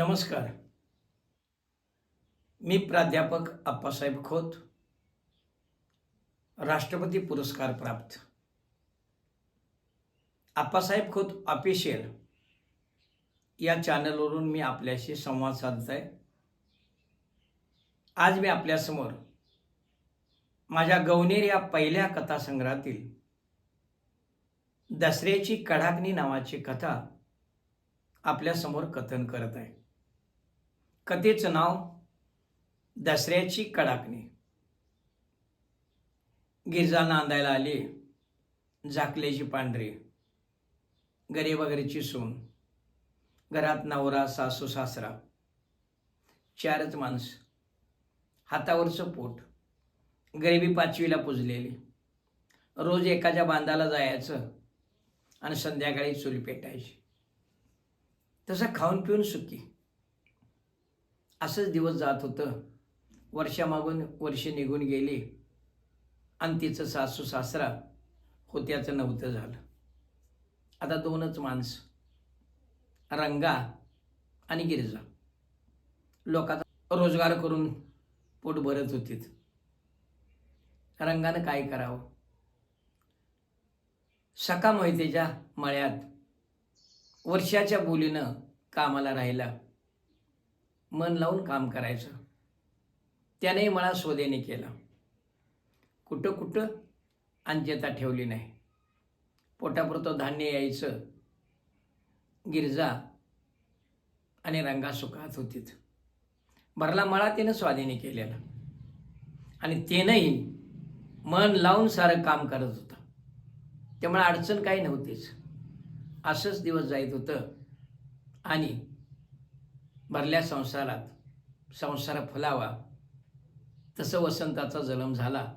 नमस्कार. मी प्राध्यापक अप्पासाहेब खोत राष्ट्रपती पुरस्कार प्राप्त. अप्पासाहेब खोत ऑफिशियल या चॅनलवरून मी आपल्याशी संवाद साधत आहे आज मी आपल्यासमोर माझ्या गवनेर या पहिल्या कथासंग्रहातील दसऱ्याची कडाकणी नावाची कथा आपल्यासमोर कथन करत आहे. कथेचं नाव दसऱ्याची कडाकणी. गिरजा नांदायला आली. झाकल्याची पांढरी. गरीबागरीची सून. घरात नवरा सासू सासरा. चारच माणसं. हातावरचं पोट. गरिबी पाचवीला पुजलेली. रोज एकाच्या बांधाला जायचं आणि संध्याकाळी चूल पेटायची. तसं खाऊन पिऊन सुखी. असंच दिवस जात होतं. वर्षामागून वर्ष निघून गेली. आणि तिचं सासू सासरा होत्याचं नव्हतं झालं. आता दोनच माणसं रंगा आणि गिरजा. लोकांचा रोजगार करून पोट भरत होतीत. रंगानं काय करावं? सका मोहितेच्या मळ्यात? वर्षाच्या बोलीनं कामाला राहिला. मन लावून काम करायचं. त्याने मला शोधेने केला. कुठं कुठं अंत्यता ठेवली नाही. पोटापुरतं धान्य यायचं. गिरजा आणि रंगा सुखात होतीत. भरला मळा त्यानं स्वाधीने केलेला. आणि त्यानंही मन लावून सारं काम करत होतं. त्यामुळे अडचण काही नव्हतीच. असंच दिवस जायत होतं. आणि भरल्या संसारात संसार फुलावा. तसं वसंताचा जन्म झाला.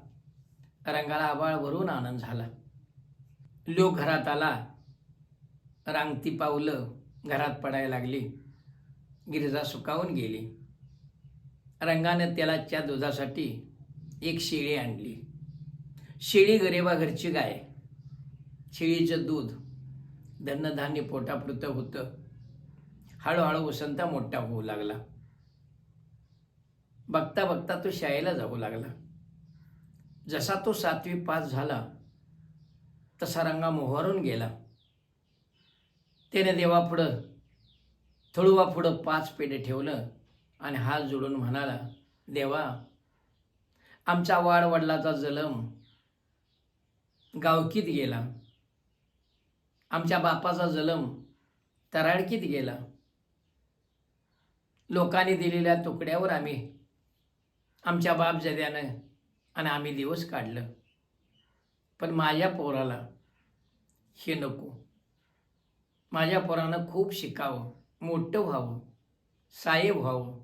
रंगाला आबाळ भरून आनंद झाला. लोक घरात आला. रांगती पावलं घरात पडायला लागली. गिरजा सुकावून गेली. रंगानं त्याला त्या दुधासाठी एक शेळी आणली. शेळी गरिबा घरची गाय. शेळीचं दूध धन्नधान्य पोटापुरतं होतं. हळूहळू वसंता मोठा होऊ लागला. बघता बघता तो शाळेला जाऊ लागला. जसा तो सातवी पास झाला तसा रंगा मोहरून गेला. त्याने देवापुढं थळुवा पुढं पाच पेढे ठेवलं आणि हात जोडून म्हणाला देवा आमचा वाडवडिलाचा जलम गावकीत गेला. आमच्या बापाचा जलम तराडकीत गेला. लोकांनी दिलेल्या तुकड्यावर आम्ही आमच्या बाप जद्यानं आणि आम्ही दिवस काढलं. पण माझ्या पोराला हे नको. माझ्या पोरानं खूप शिकावं मोठं व्हावं साहेब व्हावं.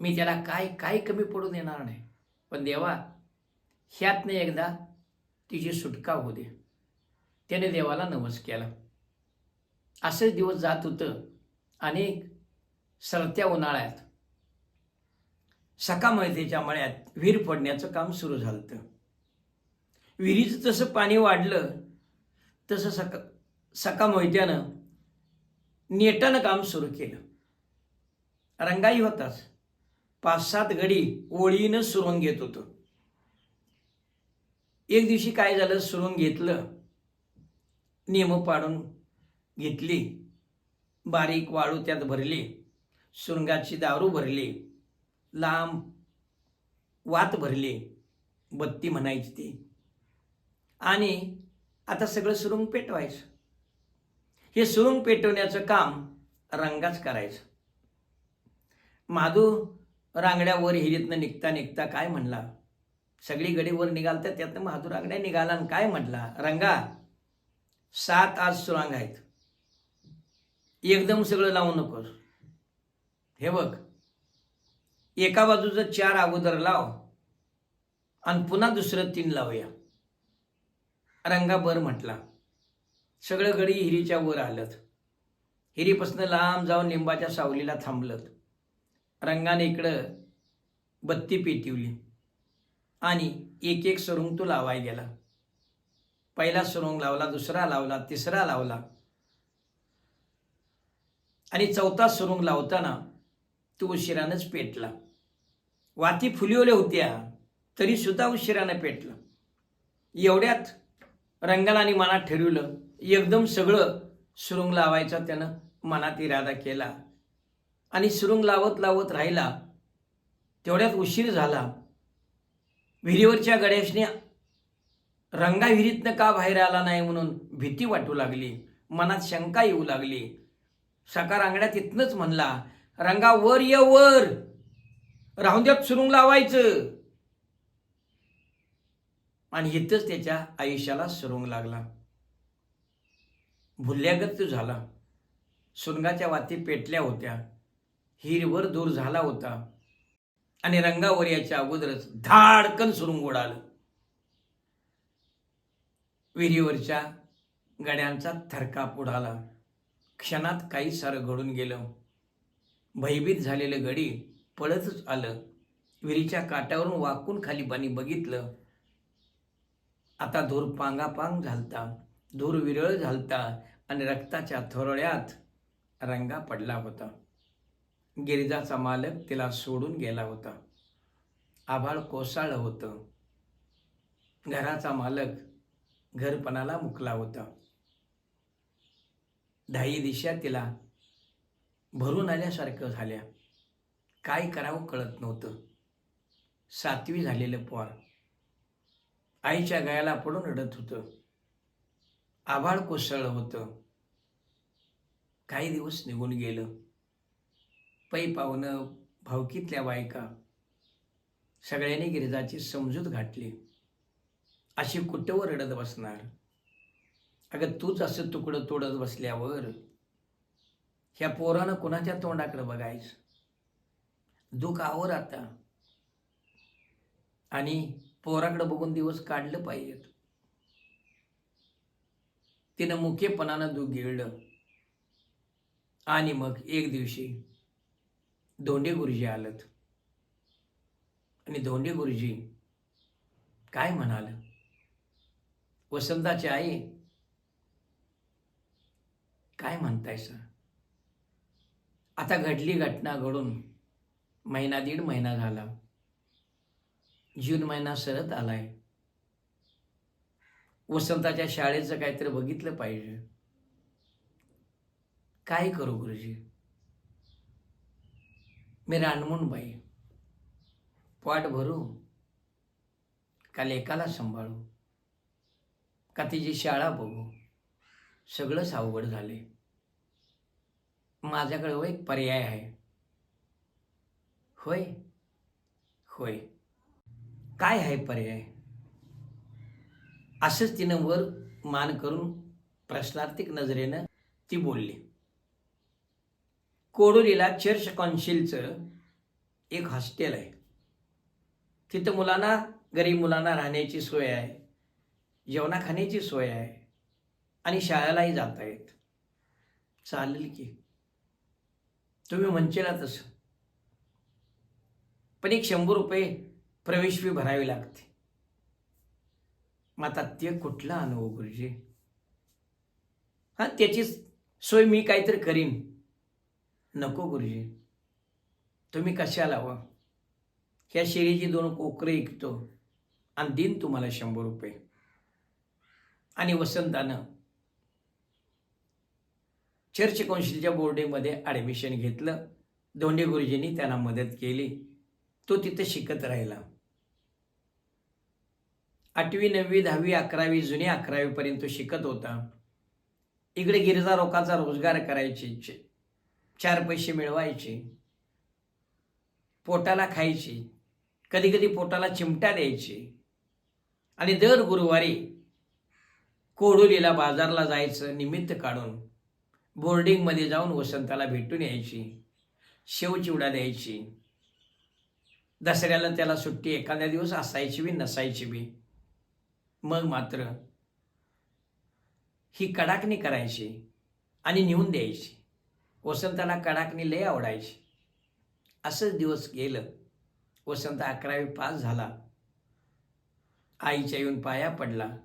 मी त्याला काय काय कमी पडू देणार नाही. पण देवा ह्यातनं एकदा तिची सुटका होऊ दे. त्याने देवाला नमस केला. असंच दिवस जात होतं. अनेक सरत्या उन्हाळ्यात. सकामळतेच्या मळ्यात विहीर फोडण्याचं काम सुरू झालं विहिरीचं जसं पाणी वाढलं तसं सका सका मोहित्यानं नेटानं काम सुरू केलं. रंगाई होताच. पाच सात गडी ओळीनं सुरून घेत होतं. एक दिवशी काय झालं सुरून घेतलं. नियम पाडून घेतली. बारीक वाळू त्यात भरली. शृंगाची दारू भरली लांब वात भरली बत्ती म्हणायची ती. आणि आता सगळं सुरुंग पेटवायचं. हे सुरुंग पेटवण्याचं काम रंगाच करायचं. माधू रांगड्यावर हिरीतनं निघता निघता काय म्हणला? सगळी गडी वर निघालतात त्यातनं माधू रांगड्या निघाला आणि काय म्हटला? रंगा सात आज सुरांग आहेत. एकदम सगळं लावू नकोस. हे बघ. एका बाजूचं चार अगोदर लाव आणि पुन्हा दुसरं तीन लावूया. रंगा बर म्हटला. सगळं गडी हिरीच्या वर आलत. हिरीपासनं लांब जाऊन लिंबाच्या सावलीला थांबलं रंगाने इकडं बत्ती पेटिवली. आणि एक एक सुरुंग तो लावाय गेला. पहिला सुरुंग लावला दुसरा लावला तिसरा लावला. आणि चौथा सुरुंग लावताना तो उशिरानंच पेटला. वाती फुलिवल्या होत्या तरी सुद्धा उशिरानं पेटलं. एवढ्यात रंगाला आणि मनात ठरवलं एकदम सगळं सुरुंग लावायचा त्यानं मनात इरादा केला. आणि सुरुंग लावत लावत राहिला. तेवढ्यात उशीर झाला. विहिरीवरच्या गणेशने रंगा विहिरीतनं का बाहेर आला नाही म्हणून भीती वाटू लागली. मनात शंका येऊ लागली. सकार अंगड्यात इथनंच म्हणला रंगा वर ये वर. राहून द्यात सुरुंग लावायचं. आणि इथंच त्याच्या आयुष्याला सुरुंग लागला. भुल्ल्यागत तो झाला. सुरंगाच्या वाती पेटल्या होत्या. हिरवर दूर झाला होता. आणि रंगावर याच्या अगोदरच धाडकन सुरुंग उडालं विहिरीवरच्या गड्यांचा थरकाप उडाला. क्षणात काही सारं घडून गेलं. भयभीत झालेलं गडी पळतच आलं. विहिरीच्या काठावरून वाकून खाली पाणी बघितलं. आता धूर पांगापांग झालता. धूर विरळ झालता आणि रक्ताच्या थोरळ्यात रंगा पडला होता. गिरिजाचा मालक तिला सोडून गेला होता. आभाळ कोसळलं होतं. घराचा मालक घरपणाला मुकला होता. धाई दिशा तिला भरून आल्यासारखं झाल्या. काय करावं कळत नव्हतं. सातवी झालेलं पोर आईच्या गायाला पडून रडत होतं. आभाळ कोसळलं होतं. काही दिवस निघून गेलं. पै पाहुणं भावकीतल्या बायका सगळ्यांनी गिरिजाची समजूत घातली अशी कुठवर रडत बसणार? अगं तूच असं तुकडं तोडत बसल्यावर ह्या पोरानं कुणाच्या तोंडाकडे बघायचं? दुःख आवर आता आणि पोराकडे बघून दिवस काढलं पाहिजेत. तिनं मुख्यपणानं दुःख गिळलं आणि मग एक दिवशी धोंडे गुरुजी आलत. आणि धोंडे गुरुजी काय म्हणाल? वसंताची आई काय म्हणताय सर? आता घडली घटना घडून महिना दीड महिना झाला. जून महिना सरत आलाय. वसंताच्या शाळेचं काहीतरी बघितलं पाहिजे. काय करू गुरुजी? मी रानमून बाई पाट भरू. का लेकाला सांभाळू. का तिची शाळा बघू? सगळंच अवघड झाले माझ्याकडे हो एक पर्याय आहे. होय? होय. काय आहे पर्याय? असंच तिनं वर मान करून प्रश्नार्थिक नजरेनं ती बोलली. कोडोलीला चर्च कॉन्शिलचं एक हॉस्टेल आहे. तिथं मुलांना गरीब मुलांना राहण्याची सोय आहे जेवणा खाण्याची सोय आहे आणि शाळेलाही जाता येत. चालेल की? तुम्ही म्हणचेला तसं. पण एक शंभर रुपये प्रवेश फी भरावी लागते. मग आता ते कुठला अनुभव गुरुजी? हां त्याची सोय मी काहीतरी करीन. नको गुरुजी. तुम्ही कशाला व ह्या शेळीची दोन कोकरे ऐकतो आणि देईन तुम्हाला शंभर रुपये. आणि वसंतानं चर्च कौन्सिलच्या बोर्डिंगमध्ये ॲडमिशन घेतलं. दोंडे गुरुजींनी त्यांना मदत केली. तो तिथं शिकत राहिला. आठवी नववी दहावी अकरावी जुनी अकरावीपर्यंत तो शिकत होता. इकडे गिरजारोकाचा रोजगार करायचे चार पैसे मिळवायचे पोटाला खायची कधी कधी पोटाला चिमटा द्यायची. आणि दर गुरुवारी कोडोलीला बाजारला जायचं निमित्त काढून बोर्डिंगमध्ये जाऊन वसंताला भेटून यायची. शेवचिवडा द्यायची. दसऱ्याला त्याला सुट्टी एखाद्या दिवस असायची बी नसायची बी. मग मात्र ही कडाकणी करायची आणि नेऊन द्यायची. वसंताला कडाकणी लय आवडायची. असंच दिवस गेलं. वसंत अकरावी पास झाला. आईच्या येऊन पाया पडला.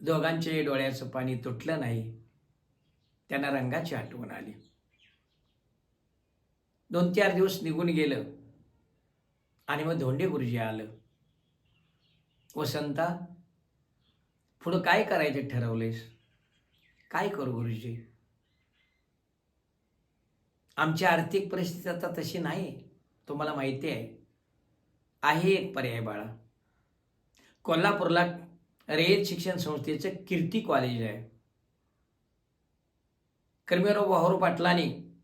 दोघांच्याही डोळ्याचं पाणी तुटलं नाही. त्यांना रंगाची आठवण आली. दोन चार दिवस निघून गेलं आणि मग धोंडे गुरुजी आलं. वसंता पुढं काय करायचं ठरवलेस काय करू गुरुजी? आमची आर्थिक परिस्थिती आता तशी नाही तुम्हाला माहिती आहे. आहे एक पर्याय बाळा. कोल्हापूरला रयत शिक्षण संस्थेचं कीर्ती कॉलेज आहे. कर्मीराव वाहोर पाटलांनी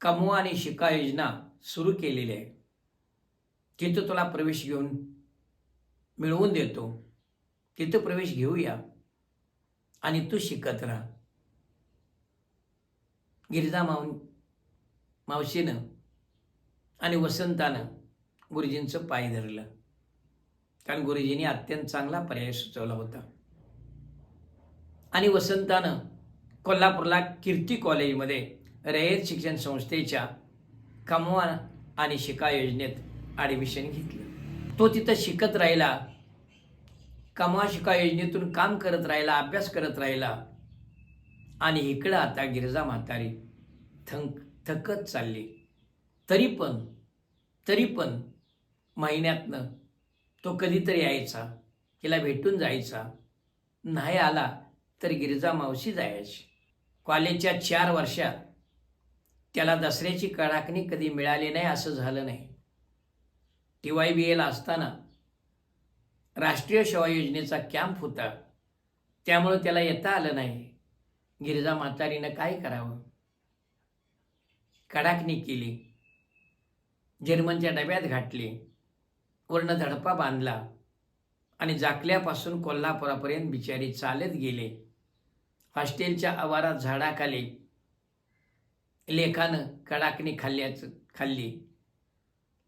कमवा आणि शिका योजना सुरू केलेली आहे तिथं तुला प्रवेश घेऊन मिळवून देतो। तिथं प्रवेश घेऊया आणि तू शिकत राहा। गिरिजा माव मावशीनं आणि वसंतानं गुरुजींचं पाय धरलं। कारण गुरुजींनी अत्यंत चांगला पर्याय सुचवला होता। आणि वसंतानं कोल्हापूरला कीर्ती कॉलेजमध्ये रयत शिक्षण संस्थेच्या कमवा आणि शिका योजनेत ॲडमिशन घेतलं. तो तिथं शिकत राहिला. कमवा शिका योजनेतून काम करत राहिला अभ्यास करत राहिला. आणि इकडं आता गिरजा म्हातारी थंक थकत चालली. तरी पण तरी पण महिन्यातनं तो कधीतरी यायचा तिला भेटून जायचा. नाही आला तर गिरजा मावशी जायची. कॉलेजच्या चार वर्षात त्याला दसऱ्याची कडाकणी कधी मिळाली नाही असं झालं नाही. टी वाय बी एला असताना राष्ट्रीय सेवा योजनेचा कॅम्प होता. त्यामुळं त्याला येता आलं नाही. गिरिजा म्हातारीनं काय करावं? कडाकणी केली. जर्मनच्या डब्यात घातली. वर्ण धडपा बांधला. आणि जाकल्यापासून कोल्हापुरापर्यंत बिचारी चालत गेले. हॉस्टेलच्या आवारात झाडाखाली लेखानं कडाकणी खाल्ल्याचं खाल्ली.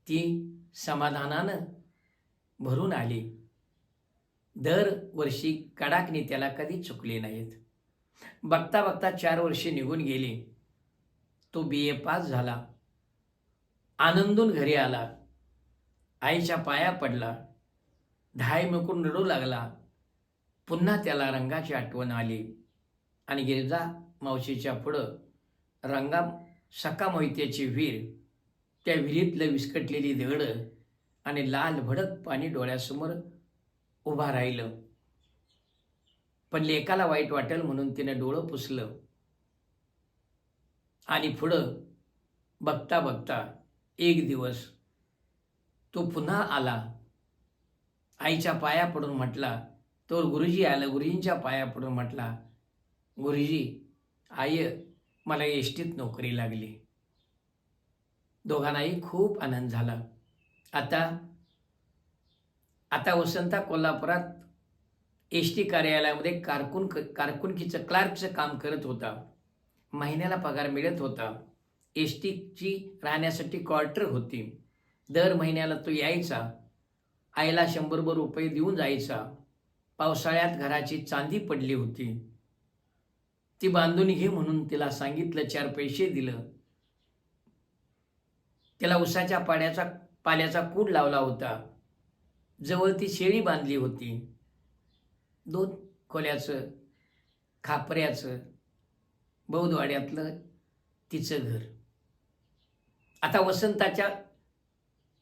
ती समाधानानं भरून आली. दरवर्षी कडाकणी त्याला कधी चुकले नाहीत. बघता बघता चार वर्षे निघून गेली. तो बी ए पास झाला. आनंदून घरी आला. आईच्या पाया पडला. धाय मुकून रडू लागला. पुन्हा त्याला रंगाची आठवण आली. आणि गिरजा मावशीच्या पुढं रंगा सका मोहित्याची विहीर त्या विहिरीतलं विस्कटलेली दगडं आणि लाल भडक पाणी डोळ्यासमोर उभा राहिलं. पण लेकाला वाईट वाटेल म्हणून तिने डोळं पुसलं. आणि पुढं बघता बघता एक दिवस तो पुन्हा आला. आईच्या पाया पडून म्हटला तो गुरुजी आलं गुरुजींच्या पाया पडून म्हटला गुरुजी आई मला एस टीत नोकरी लागली. दोघांनाही खूप आनंद झाला. आता आता वसंता कोल्हापुरात एस टी कार्यालयामध्ये कारकून कारकुनकीचं क्लार्कचं काम करत होता. महिन्याला पगार मिळत होता. एस टीची राहण्यासाठी क्वार्टर होती. दर महिन्याला तो यायचा. आईला शंभरभर रुपये देऊन जायचा. पावसाळ्यात घराची चांदी पडली होती. ती बांधून घे म्हणून तिला सांगितलं चार पैसे दिलं. त्याला उसाच्या पाड्याचा पाल्याचा कूड लावला होता. जवळ ती शेळी बांधली होती. दोन खोल्याचं खापऱ्याचं बौद्धवाड्यातलं तिचं घर. आता वसंताच्या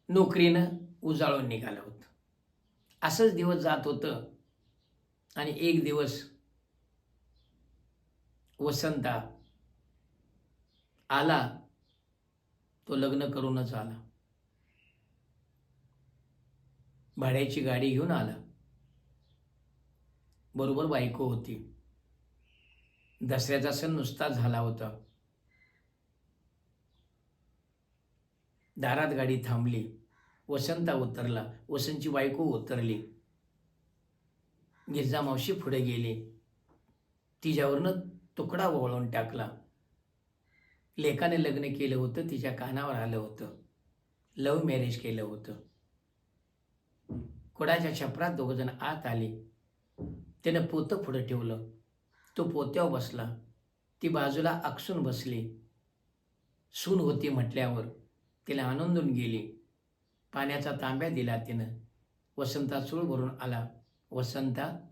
नोकरीनं उजाळून निघालं होतं. असंच दिवस जात होतं आणि एक दिवस वसंता आला तो लग्न करूनच आला. भाड्याची गाडी घेऊन आला. बरोबर बायको होती. दसऱ्याचा सण नुसता झाला होता. दारात गाडी थांबली. वसंता उतरला. वसंतची बायको उतरली. गिरजा मावशी पुढे गेली. तिच्यावरनं तुकडा वळून टाकला. लेखाने लग्न केलं होतं तिच्या कानावर आलं होतं. लव्ह मॅरेज केलं होतं. कुडाच्या छपरात दोघंजण आत आले. त्यानं पोतं पुढं ठेवलं. तो पोत्यावर बसला. ती बाजूला आकसून बसली. सून होती म्हटल्यावर तिला आनंदून गेली. पाण्याचा तांब्या दिला तिनं. वसंता चूळ भरून आला. वसंता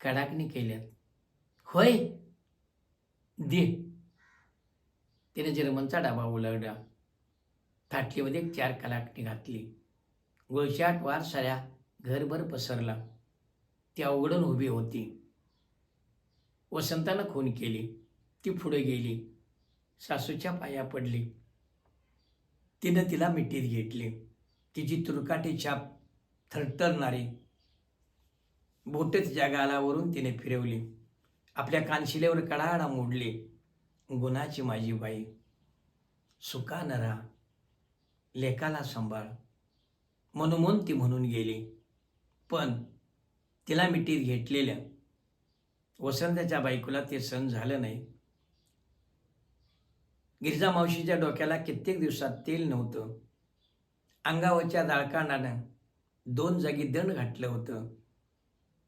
कडाकणी केल्यात. होय. दे. तिने जर्मनचा डबा उलगडा थाटलीमध्ये एक चार कलाकटी घातली. गुळशाट वार साऱ्या घरभर पसरला. ती उघडून उभी होती. वसंतानं खून केली. ती पुढे गेली. सासूच्या पाया पडली. तिनं तिला मिठीत घेतली. तिची तुरकाटी छाप थरथरणारी. बोट जागा गालावरून तिने फिरवली. आपल्या कानशिलेवर कडाडा मोडली. गुणाची माझी बाई सुका नरा लेकाला सांभाळ. म्हणून ती म्हणून गेली. पण तिला मिठीत घेतलेल्या वसंताच्या बायकोला ते सण झालं नाही. गिरजा मावशीच्या डोक्याला कित्येक दिवसात तेल नव्हतं. अंगावरच्या दाळकांडानं दोन जागी दंड घातलं होतं.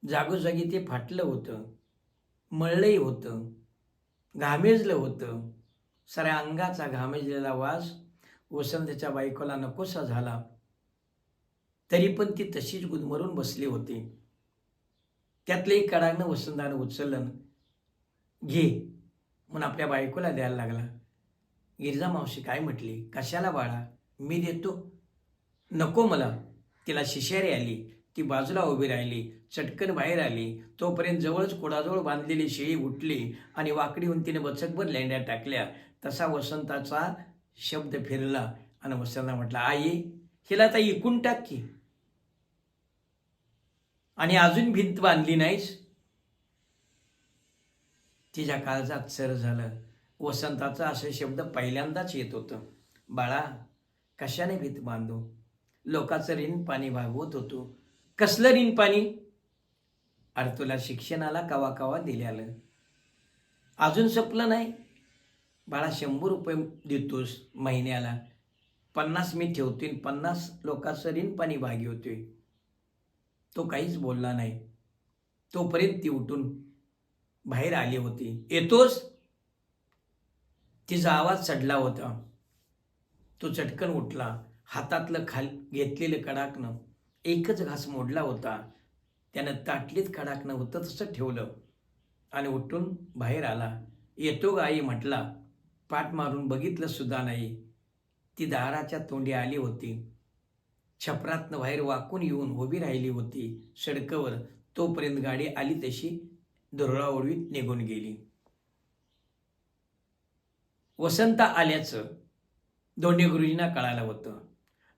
जागोजागी ते फाटलं होतं. मळलंही होतं. घामेजलं होतं. साऱ्या अंगाचा घामेजलेला वास वसंतच्या बायकोला नकोसा झाला. तरी पण ती तशीच गुदमरून बसली होती. त्यातलंही कडानं वसंतानं उचललं. घे म्हणून आपल्या बायकोला द्यायला लागला. गिरजा मावशी काय म्हटली? कशाला बाळा? मी देतो. नको मला. तिला शिशारी आली. ती बाजूला उभी राहिली चटकन बाहेर आली. तोपर्यंत जवळच कोडाजवळ बांधलेली शेळी उठली आणि वाकडी होऊन तिने बचकभर लेंड्या टाकल्या. तसा वसंताचा शब्द फिरला आणि वसंता म्हटला आई हिला आता इकून टाक की. आणि अजून भिंत बांधली नाहीस? तिच्या काळजात सर झालं. वसंताचा असं शब्द पहिल्यांदाच येत होतं. बाळा कशाने भीत बांधू? लोकाचं ऋण पाणी भागवत होतो. कसलं ऋण पाणी अरे तुला शिक्षणाला कवा कवा दिल्यालं अजून संपलं नाही. बाळा शंभर रुपये देतोस महिन्याला. पन्नास मी ठेवतोय पन्नास लोकांचं रिनपाणी पाणी भागी होतोय. तो काहीच बोलला नाही. तोपर्यंत ती उठून बाहेर आली होती. येतोस? तिचा आवाज चढला होता. तो चटकन उठला. हातातलं खाल घेतलेलं कडाकणं एकच घास मोडला होता. त्यानं ताटलीत खडाकणं होतं तसं ठेवलं. आणि उठून बाहेर आला. येतो गाई आई म्हटला. पाठ मारून बघितलं सुद्धा नाही. ती दाराच्या तोंडी आली होती. छपरातनं बाहेर वाकून येऊन उभी राहिली होती. सडकवर तोपर्यंत गाडी आली तशी दुरळा ओढवीत निघून गेली. वसंत आल्याचं. दोंडे गुरुजींना कळालं होतं.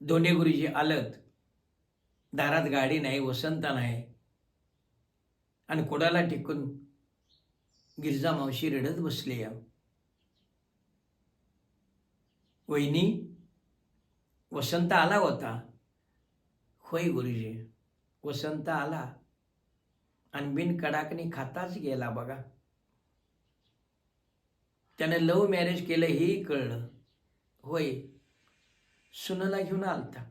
दोंडे गुरुजी आलत. दारात गाडी नाही वसंत नाही. आणि कुडाला टिकून गिरजा मावशी रडत बसली या वहिनी वसंत आला होता. होय गुरुजी वसंत आला. आणि बिन कडाकणी खाताच गेला बघा. त्याने लव्ह मॅरेज केलं हेही कळलं. होय सुनला घेऊन आलता.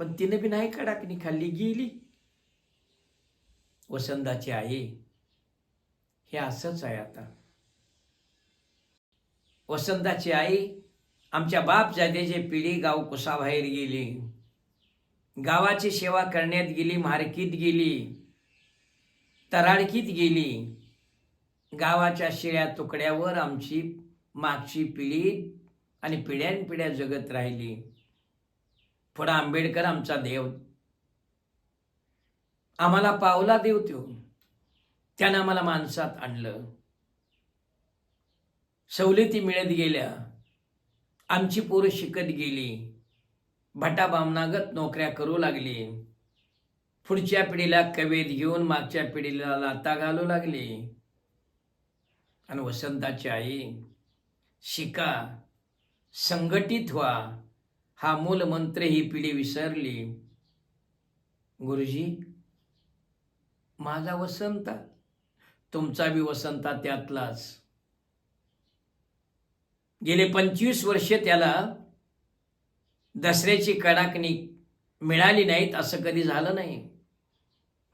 पण तिने बी नाही कडाकणी खाल्ली गेली. वसंताची आई हे असंच आहे आता. वसंताची आई आमच्या बाप जादेचे पिढी गाव कुसाबाहेर गेली. गावाची सेवा करण्यात गेली मार्कीत गेली. तराडकीत गेली. गावाच्या शिळ्या तुकड्यावर आमची मागची पिढी आणि पिढ्यानपिढ्या जगत राहिली. पण आंबेडकर आमचा देव. आम्हाला पावला देव त्यो त्यानं आम्हाला माणसात आणलं. सवलती मिळत गेल्या. आमची पोरं शिकत गेली. भटा बामनागत नोकऱ्या करू लागली. पुढच्या पिढीला कवेत घेऊन मागच्या पिढीला लाता घालू लागली. आणि वसंताची आई शिका संघटित व्हा. हा मूल मंत्र ही पिढी विसरली. गुरुजी माझा वसंत तुमचा बी वसंता त्यातलाच. गेले पंचवीस वर्ष त्याला दसऱ्याची कडाकणी मिळाली नाहीत असं कधी झालं नाही.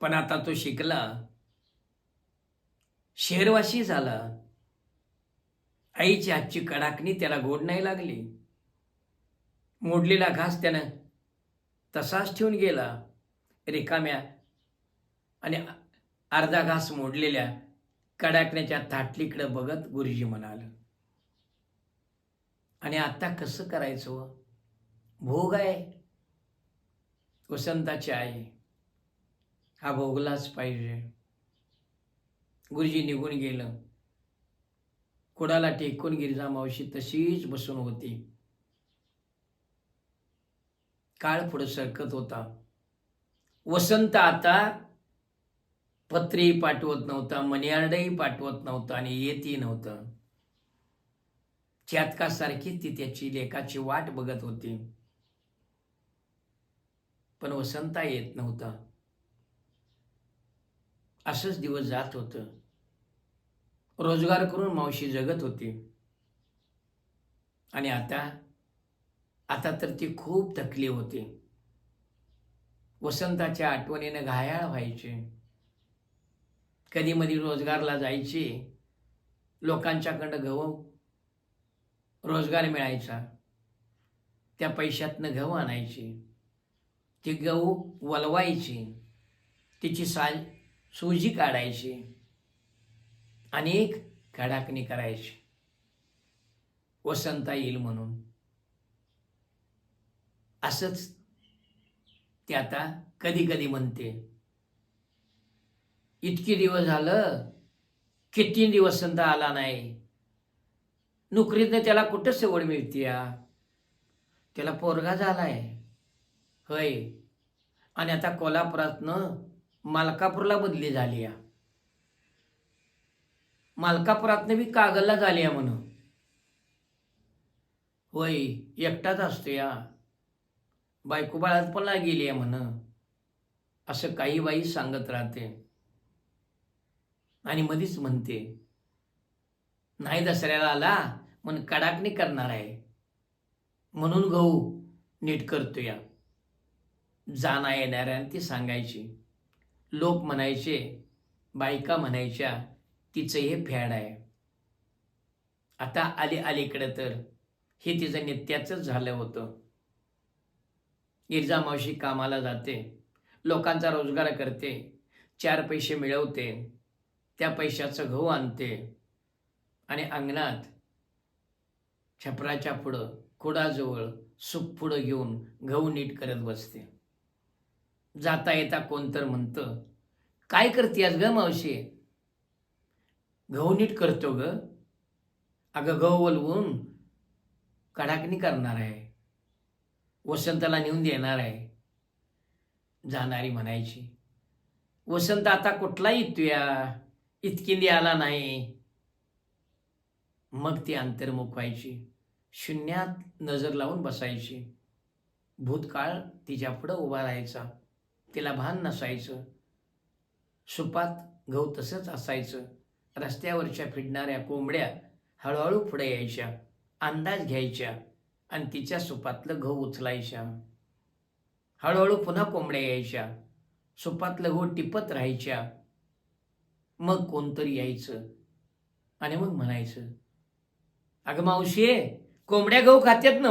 पण आता तो शिकला. शेरवाशी झाला. आईची हातची कडाकणी त्याला गोड नाही लागली. मोडलेला घास त्यानं तसाच ठेवून गेला रिकाम्या आणि अर्धा घास मोडलेल्या कडाकण्याच्या थाटलीकडं बघत गुरुजी म्हणाले आणि आता कसं करायचं हो? भोग आहे वसंताची आई हा भोगलाच पाहिजे. गुरुजी निघून गेलं. कुडाला टेकून गिरिजा मावशी तशीच बसून होती. काळ पुढे सरकत होता. वसंत आता पत्री पाठवत नव्हता मनियार्डही पाठवत नव्हता आणि येतही नव्हतं. चातकासारखी ती त्याची लेखाची वाट बघत होती. पण वसंता येत नव्हता. असंच दिवस जात होतं. रोजगार करून मावशी जगत होती. आणि आता आता तर ती खूप थकली होती. वसंताच्या आठवणीनं घायाळ व्हायचे. कधी मधी रोजगारला जायची. लोकांच्याकडं गहू रोजगार मिळायचा. त्या पैशातनं गहू आणायची. ती गहू वलवायची. तिची साल सुजी काढायची. अनेक कडाकणी करायची. वसंता येईल म्हणून. असंच ते आता कधी कधी म्हणते. इतके दिवस झालं किती दिवस संत आला नाही. नोकरीतनं त्याला कुठं सवड मिळते त्याला पोरगा झालाय. होय. आणि आता कोल्हापुरातनं मालकापूरला बदली झाली या. मालकापुरातनं बी कागलला झाली या म्हणून. होय एकटाच असतो या. बायको बाळात पण गेली आहे म्हण. असं काही बाई सांगत राहते. आणि मधीच म्हणते नाही दसऱ्याला आला म्हणून कडाकणी करणार आहे. म्हणून गहू नीट करतो या जाणा येणाऱ्याने ती सांगायची. लोक म्हणायचे बायका म्हणायच्या तिचं हे फॅड आहे. आता आली अलीकडे तर हे तिचं नित्याचंच झालं होतं. गिरजा मावशी कामाला जाते लोकांचा रोजगार करते चार पैसे मिळवते त्या पैशाचं गहू आणते आणि अंगणात छपराच्या पुढं कुडाजवळ सूप पुढं घेऊन गहू नीट करत बसते. जाता येता कोणतर म्हणतं काय करते आज ग मावशी? गहू नीट करतो ग. अगं गहू वलवून कडाकणी करणार आहे. वसंताला नेऊन देणार आहे. जाणारी म्हणायची. वसंत आता कुठला येतोया. इतकिंदी आला नाही. मग ती अंतर्मुख व्हायची शून्यात नजर लावून बसायची. भूतकाळ तिच्या पुढं उभा राहायचा. तिला भान नसायचं. सुपात गहू तसंच असायचं. रस्त्यावरच्या फिरणाऱ्या कोंबड्या हळूहळू पुढे यायच्या. अंदाज घ्यायच्या. आणि तिच्या सुपातलं गहू उचलायच्या. हळूहळू पुन्हा कोंबड्या यायच्या. सुपातलं गहू टिपत राहायच्या. मग कोणतरी यायचं. आणि मग म्हणायचं अगं मावशी कोंबड्या गहू खात्यात ना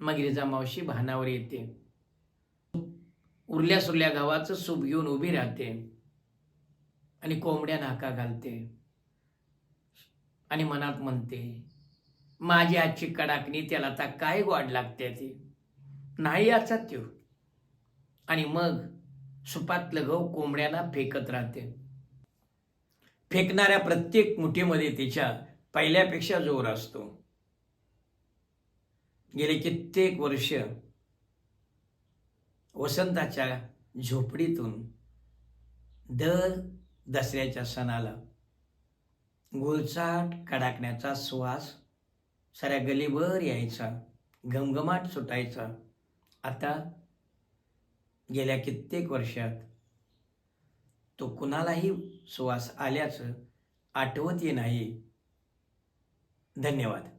मग रिजा मावशी भानावर येते. उरल्या सुरल्या गावाचं सूप घेऊन उभी राहते. आणि कोंबड्या नाका घालते. आणि मनात म्हणते माझी आजची कडाकणी त्याला आता काय गोड लागते ती? नाही याचा त्यो. आणि मग सुपातलं गहू कोंबड्याला फेकत राहते. फेकणाऱ्या प्रत्येक मुठीमध्ये तिच्या पहिल्यापेक्षा जोर असतो. गेले कित्येक वर्ष वसंताच्या झोपडीतून दर दसऱ्याच्या सणाला गुळचाट कडाकण्याचा सुवास साऱ्या गलीभर यायचा घमघमाट सुटायचा. आता गेल्या कित्येक वर्षात तो कुणालाही सुवास आल्याचं आठवत नाही. धन्यवाद.